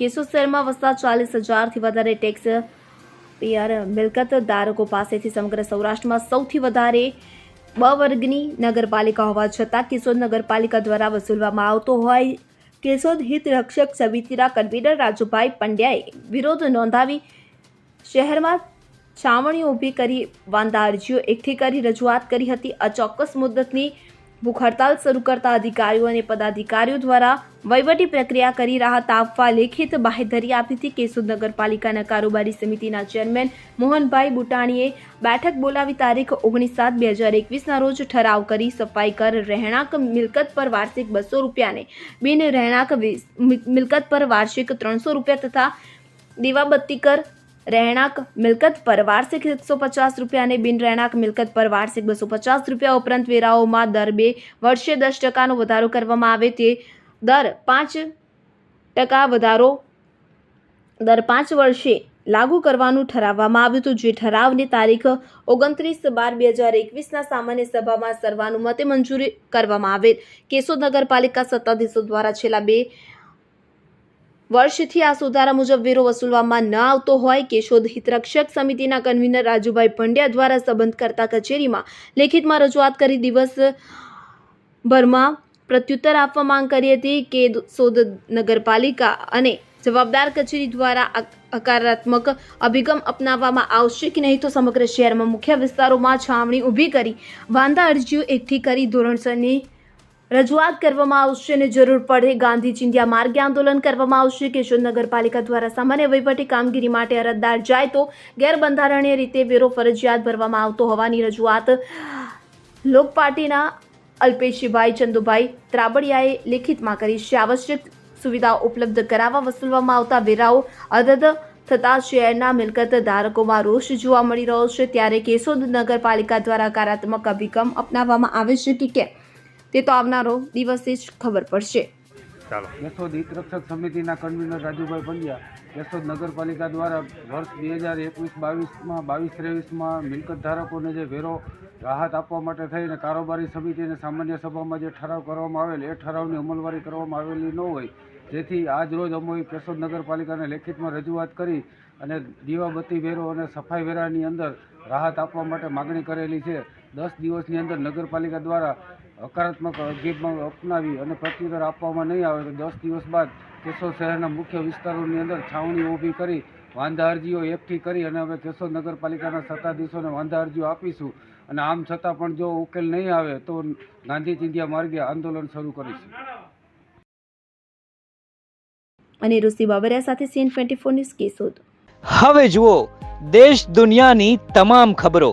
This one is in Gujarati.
કેશોદ શહેરમાં વસતા ચાલીસ હજારથી વધારે ટેક્સ પેયર મિલકત ધારકો પાસેથી સમગ્ર સૌરાષ્ટ્રમાં સૌથી વધારે બ વર્ગની નગરપાલિકા હોવા છતાં કેશોદ નગરપાલિકા દ્વારા વસૂલવામાં આવતો હોય કેશોદ હિત રક્ષક સમિતિના કન્વીનર રાજુભાઈ પંડ્યાએ વિરોધ નોંધાવી શહેરમાં છાવણીઓ ઊભી કરી વાંધા અરજીઓ એકઠી કરી રજૂઆત કરી હતી. અચોક્કસ મુદ્દતની ભૂખ હડતાલ શરૂ કરતા અધિકારીઓ અને પદાધિકારીઓ દ્વારા વહીવટી પ્રક્રિયા કરી રાહત આપવા લેખિત બાહેધરી આપી હતી. કેશોદ નગરપાલિકાના કારોબારી સમિતિના ચેરમેન મોહનભાઈ બુટાણીએ બેઠક બોલાવી તારીખ ઓગણીસ સાત બે હજાર એકવીસના રોજ ઠરાવ કરી સફાઈ કર રહેણાંક મિલકત પર વાર્ષિક બસો રૂપિયાને બિન રહેણાંક મિલકત પર વાર્ષિક ત્રણસો રૂપિયા તથા દીવાબત્તી કર રહેણાંક મિલકત પર વાર્ષિક એકસો પચાસ રૂપિયા અને બિન રહેણાંક મિલકત પર વાર્ષિક બસો પચાસ રૂપિયા ઉપરાંત વેરાઓમાં દર બે વર્ષે દસ ટકાનો વધારો કરવામાં આવે તે દર પાંચ ટકા વધારો દર પાંચ વર્ષે લાગુ કરવાનું ઠરાવવામાં આવ્યું હતું, જે ઠરાવની તારીખ ઓગણત્રીસ બાર બે હજાર એકવીસના સામાન્ય સભામાં સર્વાનુમતે મંજૂરી કરવામાં આવેલ. કેશોદ નગરપાલિકા સત્તાધીશો દ્વારા છેલ્લા બે વર્ષથી આ સુધારા મુજબ વેરો વસૂલવામાં ન આવતો હોય કેશોદ હિતરક્ષક સમિતિના કન્વીનર રાજુભાઈ પંડ્યા દ્વારા સંબંધકર્તા કચેરીમાં લેખિતમાં રજૂઆત કરી દિવસ ભરમાં પ્રત્યુત્તર આપવા માંગ કરી હતી કે સોદ નગરપાલિકા અને જવાબદાર કચેરી દ્વારા હકારાત્મક અભિગમ અપનાવવામાં આવશે કે નહીં તો સમગ્ર શહેરમાં મુખ્ય વિસ્તારોમાં છાવણી ઊભી કરી વાંધા અરજીઓ એકઠી કરી ધોરણસરની રજૂઆત કરવામાં આવશે અને જરૂર પડે ગાંધી ચિંધ્યા માર્ગે આંદોલન કરવામાં આવશે. કેશોદ નગરપાલિકા દ્વારા સામાન્ય વહીવટી કામગીરી માટે અરજદાર જાય તો ગેરબંધારણીય રીતે વેરો ફરજિયાત ભરવામાં આવતો હોવાની રજૂઆત લોક પાર્ટીના અલ્પેશભાઈ ચંદુભાઈ ત્રાબડિયાએ લેખિતમાં કરી છે. આવશ્યક સુવિધાઓ ઉપલબ્ધ કરાવવા વસૂલવામાં આવતા વેરાઓ અદદ થતા શહેરના મિલકત ધારકોમાં રોષ જોવા મળી રહ્યો છે. ત્યારે કેશોદ નગરપાલિકા દ્વારા કારાત્મક અભિગમ અપનાવવામાં આવે છે કે કેમ? તે તો આવનારો દિવસે જ ખબર પડશે. યશોદ હિત રક્ષક સમિતિના કન્વીનર રાજુભાઈ પંડ્યા કેશોદ નગરપાલિકા દ્વારા વર્ષ બે હજાર એકવીસ બાવીસમાં બાવીસ ત્રેવીસમાં મિલકત ધારકોને જે વેરો રાહત આપવા માટે થઈને કારોબારી સમિતિ અને સામાન્ય સભામાં જે ઠરાવ કરવામાં આવેલ એ ઠરાવની અમલવારી કરવામાં આવેલી ન હોય. જેથી આજ રોજ અમોએ કેશોદ નગરપાલિકાને લેખિતમાં રજૂઆત કરી અને દીવાબત્તી વેરો અને સફાઈ વેરાની અંદર રાહત આપવા માટે માગણી કરેલી છે. દસ દિવસની અંદર નગરપાલિકા દ્વારા હકારાત્મક અભિગમ અપનાવી અને પ્રત્યુત્તર આપવામાં નહીં આવે તો દસ દિવસ બાદ કેશોદ શહેરના મુખ્ય વિસ્તારોની અંદર છાવણી ઊભી કરી વાંધા અરજીઓ એકઠી કરી અને હવે કેશોદ નગરપાલિકાના સત્તાધીશોને વાંધા અરજીઓ આપીશું. અને આમ છતાં પણ જો ઉકેલ નહીં આવે તો ગાંધી ચિંધ્યા માર્ગે આંદોલન શરૂ કરીશું. અને ઋષિ બાબરિયા સાથે CN twenty four news Keshod. હવે જુઓ દેશ દુનિયાની તમામ ખબરો.